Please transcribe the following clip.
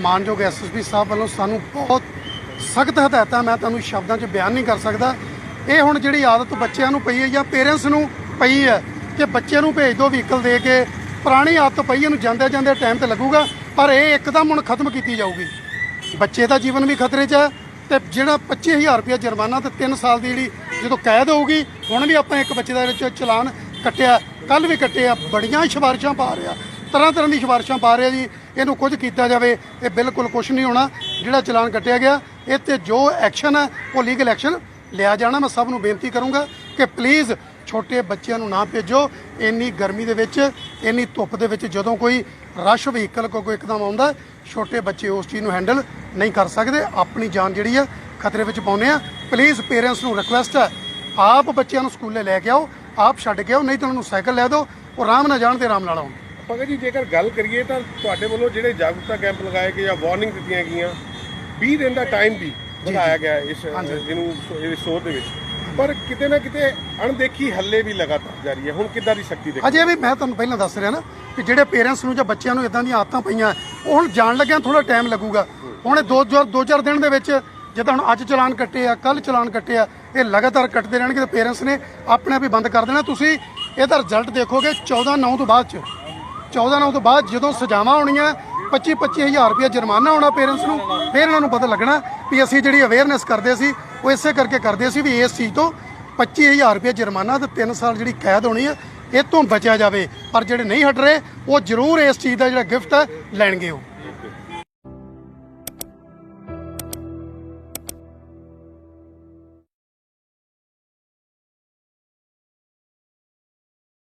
ਮਾਨਯੋਗ ਐਸਐਸਪੀ ਸਾਹਿਬ ਵੱਲੋਂ ਸਾਨੂੰ ਬਹੁਤ ਸਖਤ ਹਦਾਇਤਾਂ ਮੈਂ ਤੁਹਾਨੂੰ ਸ਼ਬਦਾਂ 'ਚ ਬਿਆਨ ਨਹੀਂ ਕਰ ਸਕਦਾ। ਇਹ ਹੁਣ ਜਿਹੜੀ ਆਦਤ ਬੱਚਿਆਂ ਨੂੰ ਪਈ ਹੈ ਜਾਂ ਪੇਰੈਂਟਸ ਨੂੰ ਪਈ ਹੈ ਕਿ ਬੱਚੇ ਨੂੰ ਭੇਜ ਦਿਓ ਵਹੀਕਲ ਦੇ ਕੇ, ਪੁਰਾਣੀ ਆਦਤ ਪਈ ਇਹਨੂੰ ਜਾਂਦੇ ਜਾਂਦੇ ਟਾਈਮ ਤੇ ਲੱਗੂਗਾ, ਪਰ ਇਹ ਇੱਕਦਮ ਹੁਣ ਖਤਮ ਕੀਤੀ ਜਾਊਗੀ। ਬੱਚੇ ਦਾ ਜੀਵਨ ਵੀ ਖਤਰੇ 'ਚ ਹੈ ਤੇ ਜਿਹੜਾ 25000 ਰੁਪਏ ਜੁਰਮਾਨਾ ਤੇ 3 ਸਾਲ ਦੀ ਜਿਹੜੀ ਜਦੋਂ ਕੈਦ ਹੋਊਗੀ, ਹੁਣ ਵੀ ਆਪਾਂ ਇੱਕ ਬੱਚੇ ਦਾ ਵਿੱਚ ਚਲਾਨ ਕੱਟਿਆ ਕੱਲ ਵੀ ਕੱਟਿਆ, ਬੜੀਆਂ ਸਿਫਾਰਿਸ਼ਾਂ ਪਾ ਰਿਹਾ। ਤਰ੍ਹਾਂ ਤਰ੍ਹਾਂ ਦੀ ਸਿਫਾਰਿਸ਼ਾਂ ਪਾ ਰਿਹਾ ਜੀ। ਇਹਨੂੰ ਕੁਝ ਕੀਤਾ ਜਾਵੇ, ਇਹ ਬਿਲਕੁਲ ਕੁਝ ਨਹੀਂ ਹੋਣਾ। ਜਿਹੜਾ ਚਲਾਨ ਕੱਟਿਆ ਗਿਆ, ਇਹ ਤੇ ਜੋ ਐਕਸ਼ਨ ਹੈ ਉਹ ਲੀਗਲ ਐਕਸ਼ਨ ਲਿਆ ਜਾਣਾ। ਮੈਂ ਸਭ ਨੂੰ ਬੇਨਤੀ ਕਰੂੰਗਾ ਕਿ ਪਲੀਜ਼ ਛੋਟੇ ਬੱਚਿਆਂ ਨੂੰ ਨਾ ਭੇਜੋ। ਇੰਨੀ ਗਰਮੀ ਦੇ ਵਿੱਚ, ਇੰਨੀ ਧੁੱਪ ਦੇ ਵਿੱਚ ਜਦੋਂ ਕੋਈ ਰਸ਼ ਵਹੀਕਲ ਕੋਈ ਇੱਕਦਮ ਆਉਂਦਾ, ਛੋਟੇ ਬੱਚੇ ਉਸ ਚੀਜ਼ ਨੂੰ ਹੈਂਡਲ ਨਹੀਂ ਕਰ ਸਕਦੇ। ਆਪਣੀ ਜਾਨ ਜਿਹੜੀ ਆ, ਖਤਰੇ ਵਿੱਚ ਪਾਉਂਦੇ ਆ। ਪਲੀਜ਼ ਪੇਰੈਂਟਸ ਨੂੰ ਰਿਕੁਐਸਟ ਹੈ ਆਪ ਬੱਚਿਆਂ ਨੂੰ ਸਕੂਲੇ ਲੈ ਕੇ ਆਓ, ਆਪ ਛੱਡ ਕੇ ਆਓ, ਨਹੀਂ ਤਾਂ ਉਹਨਾਂ ਨੂੰ ਸਾਈਕਲ ਲੈ ਦਿਓ, ਉਹ ਆਰਾਮ ਨਾਲ ਜਾਣ ਤੇ ਆਰਾਮ ਨਾਲ ਆਉਣ। ਭਗਤ ਜੀ ਜੇਕਰ ਗੱਲ ਕਰੀਏ ਤਾਂ ਤੁਹਾਡੇ ਵੱਲੋਂ ਜਿਹੜੇ ਜਾਗਰੂਕਤਾ ਕੈਂਪ ਲਗਾਏ ਗਏ ਜਾਂ ਵਾਰਨਿੰਗ ਦਿੱਤੀਆਂ ਗਈਆਂ 20 ਦਿਨ ਦਾ ਟਾਈਮ ਵੀ ਵਧਾਇਆ ਗਿਆ ਇਸ ਇਹਨੂੰ ਇਸ ਸੋਧ ਦੇ ਵਿੱਚ। ਪਰ ਕਿਤੇ ਨਾ ਕਿਤੇ ਅਣਦੇਖੀ ਹੱਲੇ ਵੀ ਲਗਾਤਾਰ ਜਾਰੀ ਹੈ। ਹੁਣ ਕਿੱਦਾਂ ਦੀ ਸ਼ਕਤੀ ਦੇ ਅਜੇ ਵੀ ਮੈਂ ਤੁਹਾਨੂੰ ਪਹਿਲਾਂ ਦੱਸ ਰਿਹਾ ਨਾ ਕਿ ਜਿਹੜੇ ਪੇਰੈਂਟਸ ਨੂੰ ਜਾਂ ਬੱਚਿਆਂ ਨੂੰ ਇਦਾਂ ਦੀਆਂ ਆਦਤਾਂ ਪਈਆਂ ਉਹ ਹੁਣ ਜਾਣ ਲੱਗਿਆ ਥੋੜਾ ਟਾਈਮ ਲੱਗੂਗਾ। ਹੁਣ ਇਹ ਦੋ ਚਾਰ ਦੋ ਚਾਰ ਦਿਨ ਦੇ ਵਿੱਚ ਜਿੱਦਾਂ ਹੁਣ ਅੱਜ ਚਲਾਨ ਕੱਟੇ ਆ ਕੱਲ ਚਲਾਨ ਕੱਟੇ ਆ ਇਹ ਲਗਾਤਾਰ ਕੱਟਦੇ ਰਹਿਣਗੇ ਤੇ ਪੇਰੈਂਟਸ ਨੇ ਆਪਣੇ ਆਪ ਹੀ ਬੰਦ ਕਰ ਦੇਣਾ। ਤੁਸੀਂ ਇਹਦਾ ਰਿਜ਼ਲਟ ਦੇਖੋਗੇ 14 9 ਤੋਂ ਬਾਅਦ ਚ। 14 9 ਤੋਂ ਬਾਅਦ ਜਦੋਂ ਸਜ਼ਾਵਾਂ ਹੋਣੀਆਂ 25 25000 ਰੁਪਏ ਜੁਰਮਾਨਾ ਹੋਣਾ ਪੇਰੈਂਟਸ ਨੂੰ, ਫਿਰ ਇਹਨਾਂ ਨੂੰ ਪਤਾ ਲੱਗਣਾ ਵੀ ਅਸੀਂ ਜਿਹੜੀ ਅਵੇਅਰਨੈਸ ਕਰਦੇ ਸੀ, ਉਹ ਇਸੇ ਕਰਕੇ ਕਰਦੇ ਸੀ ਵੀ ਇਸ ਚੀਜ਼ ਤੋਂ 25000 ਰੁਪਏ ਜੁਰਮਾਨਾ ਤੇ 3 ਸਾਲ ਜਿਹੜੀ ਕੈਦ ਹੋਣੀ ਹੈ ਇਹ ਤੋਂ ਬਚਿਆ ਜਾਵੇ। ਪਰ ਜਿਹੜੇ ਨਹੀਂ ਹਟ ਰਹੇ, ਉਹ ਜ਼ਰੂਰ ਇਸ ਚੀਜ਼ ਦਾ ਜਿਹੜਾ ਗਿਫਟ ਹੈ ਲੈਣਗੇ ਉਹ।